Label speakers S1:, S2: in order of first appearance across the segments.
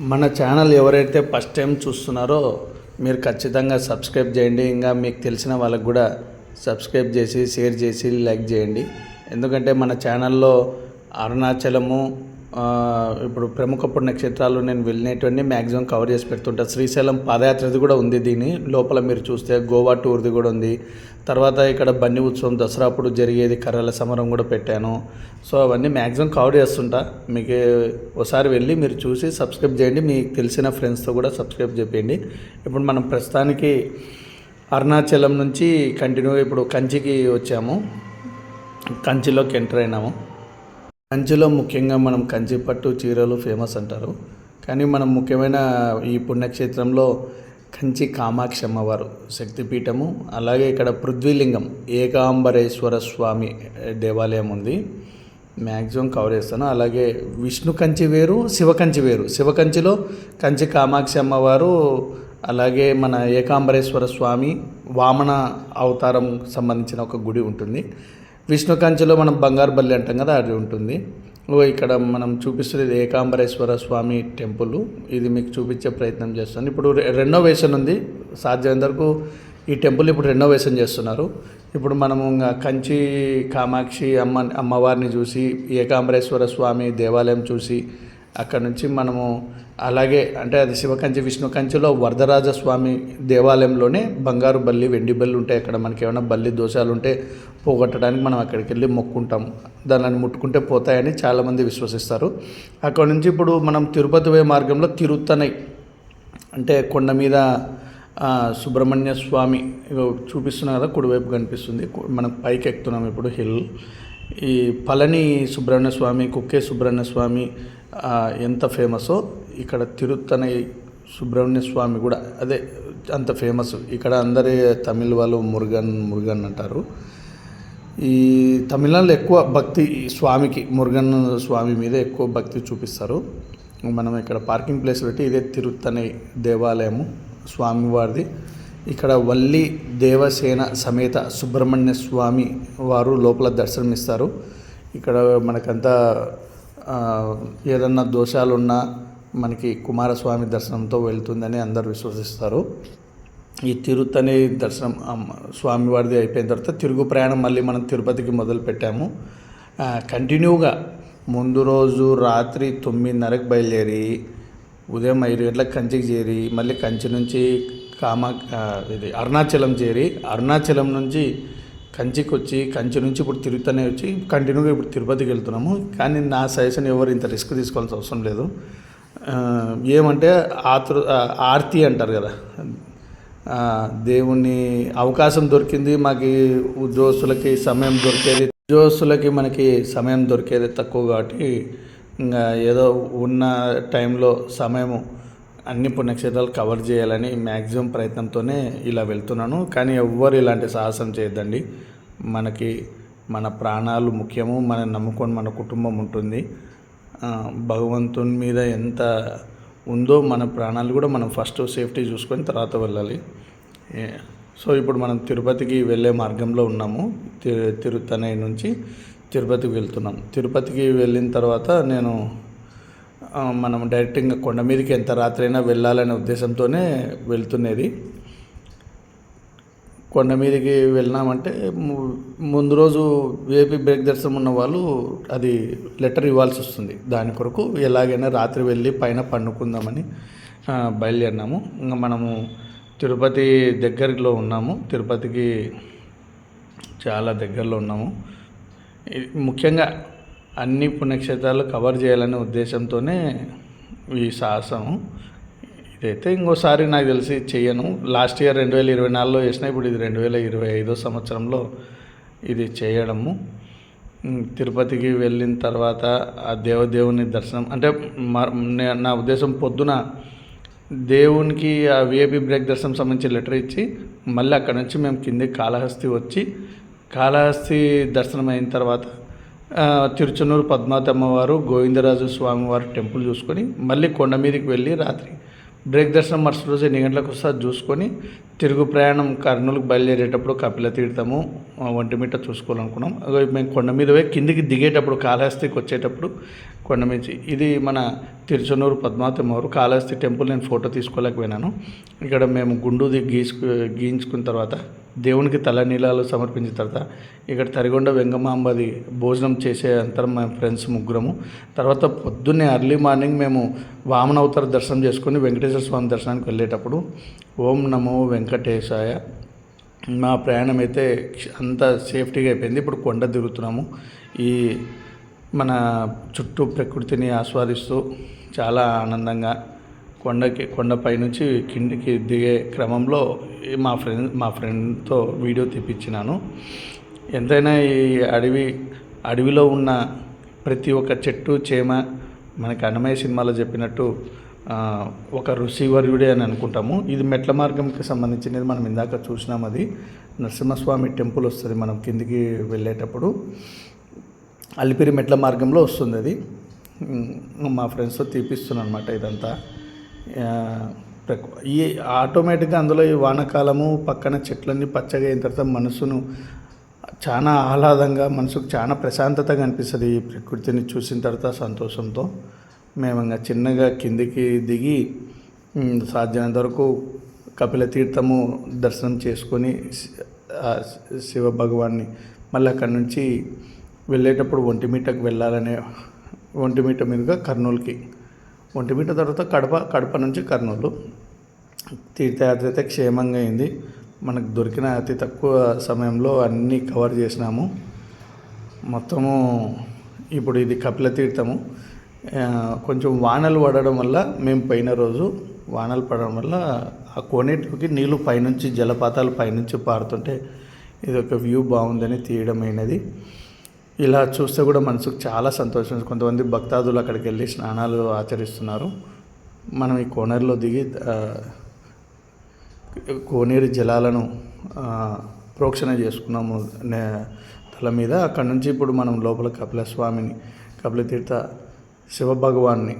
S1: మన ఛానల్ ఎవరైతే first time చూస్తున్నారో మీరు ఖచ్చితంగా సబ్స్క్రైబ్ చేయండి. ఇంకా మీకు తెలిసిన వాళ్ళకు కూడా సబ్స్క్రైబ్ చేసి షేర్ చేసి లైక్ చేయండి. ఎందుకంటే మన ఛానల్లో అరుణాచలము ఇప్పుడు ప్రముఖ పుణ్యక్షేత్రాలు నేను వెళ్ళినటువంటి మ్యాక్సిమం కవర్ చేసి పెడుతుంటా. శ్రీశైలం పాదయాత్రది కూడా ఉంది దీని. లోపల మీరు చూస్తే గోవా టూర్ది కూడా ఉంది. తర్వాత ఇక్కడ బన్నీ ఉత్సవం దసరా అప్పుడు జరిగేది కర్రల సమరం కూడా పెట్టాను. సో అవన్నీ మ్యాక్సిమం కవర్ చేస్తుంటా. మీకు ఒకసారి వెళ్ళి మీరు చూసి సబ్స్క్రైబ్ చేయండి. మీకు తెలిసిన ఫ్రెండ్స్తో కూడా సబ్స్క్రైబ్ చేయండి. ఇప్పుడు మనం ప్రస్తుతానికి అరుణాచలం నుంచి కంటిన్యూ ఇప్పుడు కంచికి వచ్చాము. కంచిలోకి ఎంటర్ అయినాము. కంచిలో ముఖ్యంగా మనం కంచి పట్టు చీరలు ఫేమస్ అంటారు. కానీ మనం ముఖ్యమైన ఈ పుణ్యక్షేత్రంలో కంచి కామాక్షి అమ్మవారు శక్తిపీఠము అలాగే ఇక్కడ పృథ్వీలింగం ఏకాంబరేశ్వర స్వామి దేవాలయం ఉంది. మ్యాక్సిమం కవర్ చేస్తాను. అలాగే విష్ణు కంచి వేరు శివ కంచి వేరు. శివ కంచిలో కంచి కామాక్షి అమ్మవారు అలాగే మన ఏకాంబరేశ్వర స్వామి వామన అవతారం సంబంధించిన ఒక గుడి ఉంటుంది. విష్ణు కంచెలో మనం బంగారు బల్లి అంటాం కదా అది ఉంటుంది. ఓ ఇక్కడ మనం చూపిస్తున్నది ఏకాంబరేశ్వర స్వామి టెంపుల్. ఇది మీకు చూపించే ప్రయత్నం చేస్తాను. ఇప్పుడు రెనోవేషన్ ఉంది. సాధ్యమైన వరకు ఈ టెంపుల్ ఇప్పుడు రెనోవేషన్ చేస్తున్నారు. ఇప్పుడు మనము ఇంకా కంచి కామాక్షి అమ్మ అమ్మవారిని చూసి ఏకాంబరేశ్వర స్వామి దేవాలయం చూసి అక్కడ నుంచి మనము అలాగే అంటే అది శివకంచి విష్ణు కంచిలో వరదరాజ స్వామి దేవాలయంలోనే బంగారు బల్లి వెండి బల్లి ఉంటాయి. అక్కడ మనకి ఏమైనా బల్లి దోషాలు ఉంటే పోగొట్టడానికి మనం అక్కడికి వెళ్ళి మొక్కుంటాం దానిని ముట్టుకుంటే పోతాయని చాలామంది విశ్వసిస్తారు. అక్కడ నుంచి ఇప్పుడు మనం తిరుపతి పోయే మార్గంలో తిరుత్తనై అంటే కొండ మీద సుబ్రహ్మణ్య స్వామి ఇగో చూపిస్తున్నా కదా కుడివైపు కనిపిస్తుంది. మనం పైకి ఎక్కుతున్నాం ఇప్పుడు హిల్. ఈ పళని సుబ్రహ్మణ్య స్వామి కుక్కే సుబ్రహ్మణ్య స్వామి ఎంత ఫేమసో ఇక్కడ తిరుత్తన సుబ్రహ్మణ్య స్వామి కూడా అదే అంత ఫేమస్. ఇక్కడ అందరి తమిళ వాళ్ళు మురుగన్ మురుగన్ అంటారు. ఈ తమిళనాడులో ఎక్కువ భక్తి స్వామికి మురుగన్ స్వామి మీద ఎక్కువ భక్తి చూపిస్తారు. మనం ఇక్కడ పార్కింగ్ ప్లేస్ పెట్టి ఇదే తిరుత్తనే దేవాలయము స్వామివారిది. ఇక్కడ వల్లి దేవసేన సమేత సుబ్రహ్మణ్య స్వామి వారు లోపల దర్శనమిస్తారు. ఇక్కడ మనకంతా ఏదన్నా దోషాలున్నా మనకి కుమారస్వామి దర్శనంతో వెళ్తుందని అందరు విశ్వసిస్తారు. ఈ తిరుత్తని దర్శనం స్వామివారిది అయిపోయిన తర్వాత తిరుగు ప్రయాణం మళ్ళీ మనం తిరుపతికి మొదలు పెట్టాము. కంటిన్యూగా ముందు రోజు రాత్రి తొమ్మిదిన్నరకు బయలుదేరి ఉదయం ఐదు గంటలకు కంచికి చేరి మళ్ళీ కంచి నుంచి కామా ఇది అరుణాచలం చేరి అరుణాచలం నుంచి కంచికి వచ్చి కంచి నుంచి ఇప్పుడు తిరుగుతూనే వచ్చి కంటిన్యూగా ఇప్పుడు తిరుపతికి వెళ్తున్నాము. కానీ నా సజెషన్ ఎవరు ఇంత రిస్క్ తీసుకోవాల్సిన అవసరం లేదు. ఏమంటే ఆతృ ఆర్తి అంటారు కదా. దేవుని అవకాశం దొరికింది మాకు ఉద్యోగస్తులకి సమయం దొరికేది ఉద్యోగస్తులకి మనకి సమయం దొరికేది తక్కువ కాబట్టి ఇంకా ఏదో ఉన్న టైంలో సమయము అన్ని పుణ్యక్షేత్రాలు కవర్ చేయాలని మ్యాక్సిమం ప్రయత్నంతోనే ఇలా వెళ్తున్నాను. కానీ ఎవ్వరు ఇలాంటి సాహసం చేయొద్దండి. మనకి మన ప్రాణాలు ముఖ్యము మనం నమ్ముకొని మన కుటుంబం ఉంటుంది. భగవంతుని మీద ఎంత ఉందో మన ప్రాణాలు కూడా మనం ఫస్ట్ సేఫ్టీ చూసుకొని తర్వాత వెళ్ళాలి. ఏ- సో ఇప్పుడు మనం తిరుపతికి వెళ్ళే మార్గంలో ఉన్నాము. తి తిరుత్తనై నుంచి తిరుపతికి వెళ్తున్నాం. తిరుపతికి వెళ్ళిన తర్వాత నేను మనం డైరెక్ట్గా కొండ మీదకి ఎంత రాత్రి అయినా వెళ్ళాలనే ఉద్దేశంతోనే వెళ్తున్నది. కొండ మీదకి వెళ్ళినామంటే ముందు రోజు ఏపీ బ్రేక్ దర్శనం ఉన్న వాళ్ళు అది లెటర్ ఇవ్వాల్సి వస్తుంది. దాని కొరకు ఎలాగైనా రాత్రి వెళ్ళి పైన పండుకుందామని బయలుదేరినాము. ఇంకా మనము తిరుపతి దగ్గరలో ఉన్నాము. తిరుపతికి చాలా దగ్గరలో ఉన్నాము. ఇది ముఖ్యంగా అన్ని పుణ్యక్షేత్రాలు కవర్ చేయాలనే ఉద్దేశంతోనే ఈ సాహసం. ఇదైతే ఇంకోసారి నాకు తెలిసి చేయను. లాస్ట్ ఇయర్ రెండు వేల ఇరవై నాలుగులో చేసిన ఇప్పుడు ఇది రెండు వేల ఇరవై ఐదో సంవత్సరంలో ఇది చేయడము. తిరుపతికి వెళ్ళిన తర్వాత ఆ దేవదేవుని దర్శనం అంటే మ- నా ఉద్దేశం పొద్దున దేవునికి ఆ విఐపి బ్రేక్ దర్శనం సంబంధించి లెటర్ ఇచ్చి మళ్ళీ అక్కడ నుంచి మేము కింది కాళహస్తి వచ్చి కాళహస్తి దర్శనం అయిన తర్వాత తిరుచెన్నూరు పద్మావతి అమ్మవారు గోవిందరాజు స్వామివారి టెంపుల్ చూసుకొని మళ్ళీ కొండ మీదకి వెళ్ళి రాత్రి బ్రేక్ దర్శనం మరుసటి రోజు ఎన్ని గంటలకు ఒకసారి చూసుకొని తిరుగు ప్రయాణం కర్నూలుకు బయలుదేరేటప్పుడు కపిల తీర్థము ఆ, ఒంటిమిట్ట చూసుకోవాలనుకున్నాం. మేము కొండ మీద పోయి కిందికి దిగేటప్పుడు కాళహస్తికి వచ్చేటప్పుడు కొండ ఇది మన తిరుచనూరు పద్మావతిమ్మవారు కాళహస్తి టెంపుల్. నేను ఫోటో తీసుకోలేకపోయినాను. ఇక్కడ మేము గుండుది గీసుకు గీయించుకున్న తర్వాత దేవునికి తలనీలాలు సమర్పించిన తర్వాత ఇక్కడ తరిగొండ వెంగమాంబది భోజనం చేసే అంతరం మా ఫ్రెండ్స్ ముగ్గురము. తర్వాత పొద్దున్నే అర్లీ మార్నింగ్ మేము వామనవతార దర్శనం చేసుకుని వెంకటేశ్వర స్వామి దర్శనానికి వెళ్ళేటప్పుడు ఓం నమో వెంకటేశాయ. మా ప్రయాణం అయితే అంత సేఫ్టీగా అయిపోయింది. ఇప్పుడు కొండ దిగుతున్నాము ఈ మన చుట్టూ ప్రకృతిని ఆస్వాదిస్తూ చాలా ఆనందంగా కొండకి కొండపై నుంచి కిందికి దిగే క్రమంలో మా ఫ్రెండ్ మా ఫ్రెండ్తో వీడియో తీపిచ్చినాను. ఎంతైనా ఈ అడవి అడవిలో ఉన్న ప్రతి ఒక్క చెట్టు చేమ మనకి అన్నమయ్య సినిమాలో చెప్పినట్టు ఒక ఋషివర్యుడే అని అనుకుంటాము. ఇది మెట్ల మార్గంకి సంబంధించినది మనం ఇందాక చూసినాం అది. నరసింహస్వామి టెంపుల్ వస్తుంది మనం కిందికి వెళ్ళేటప్పుడు. అలిపిరి మెట్ల మార్గంలో వస్తుంది అది. మా ఫ్రెండ్స్తో తీపిస్తున్నాను అనమాట ఇదంతా. ఈ ఆటోమేటిక్గా అందులో ఈ వానకాలము పక్కన చెట్లన్నీ పచ్చగా అయిన తర్వాత మనసును చాలా ఆహ్లాదంగా మనసుకు చాలా ప్రశాంతతగా అనిపిస్తుంది ఈ ప్రకృతిని చూసిన తర్వాత సంతోషంతో. మేము ఇంకా చిన్నగా కిందికి దిగి సాధ్యమైనంత వరకు కపిల తీర్థము దర్శనం చేసుకొని శివ భగవాన్ని మళ్ళీ అక్కడి నుంచి వెళ్ళేటప్పుడు ఒంటిమిట్టకు వెళ్ళాలనే ఒంటిమిట్ట మీదుగా కర్నూలుకి. ఒంటిమిట్ట తర్వాత కడప కడప నుంచి కర్నూలు. తీర్థయాత్ర అయితే క్షేమంగా అయింది. మనకు దొరికిన అతి తక్కువ సమయంలో అన్నీ కవర్ చేసినాము. మొత్తము ఇప్పుడు ఇది కపిల తీర్థము. కొంచెం వానలు పడడం వల్ల మేము పోయిన రోజు వానలు పడడం వల్ల ఆ కోనేటికి నీళ్ళు పైనుంచి జలపాతాలు పైనుంచి పారుతుంటే ఇది ఒక వ్యూ బాగుందని తీయడమైనది. ఇలా చూస్తే కూడా మనసుకు చాలా సంతోషం. కొంతమంది భక్తాదులు అక్కడికి వెళ్ళి స్నానాలు ఆచరిస్తున్నారు. మనం ఈ కోనేరులో దిగి కోనేరు జలాలను ప్రోక్షణ చేసుకున్నాము. తల మీద. అక్కడ నుంచి ఇప్పుడు మనం లోపల కపిల స్వామిని కపిల శివభగవాన్ని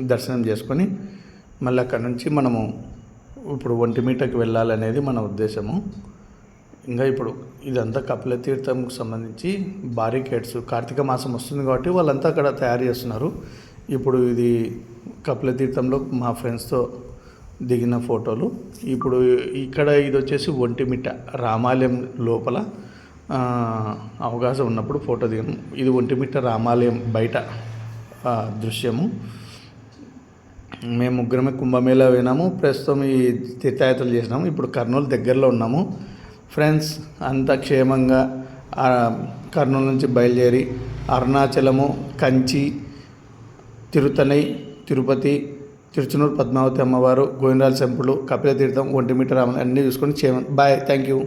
S1: దర్శనం చేసుకొని మళ్ళీ అక్కడ నుంచి మనము ఇప్పుడు ఒంటిమీటకి వెళ్ళాలనేది మన ఉద్దేశము. ఇంకా ఇప్పుడు ఇదంతా కపిల తీర్థంకు సంబంధించి బారికేడ్స్. కార్తీక మాసం వస్తుంది కాబట్టి వాళ్ళంతా అక్కడ తయారు చేస్తున్నారు. ఇప్పుడు ఇది కపిల తీర్థంలో మా ఫ్రెండ్స్తో దిగిన ఫోటోలు. ఇప్పుడు ఇక్కడ ఇది వచ్చేసి ఒంటిమిట్ట రామాలయం లోపల అవకాశం ఉన్నప్పుడు ఫోటో దిగాము ఇది ఒంటిమిట్ట రామాలయం బయట దృశ్యము. మేము ముగ్గురమే కుంభమేళా పోయినాము. ప్రస్తుతం ఈ తీర్థయాత్రలు చేసినాము. ఇప్పుడు కర్నూలు దగ్గరలో ఉన్నాము. ఫ్రెండ్స్ అంతా క్షేమంగా కర్నూలు నుంచి బయలుదేరి అరుణాచలము కంచి తిరుతనై తిరుపతి తిరుచునూరు పద్మావతి అమ్మవారు గోవిందరాజ టెంపుల్ కపిల తీర్థం ఒంటిమిట్ట రామన్ అన్నీ చూసుకొని క్షేమం. Bye thank you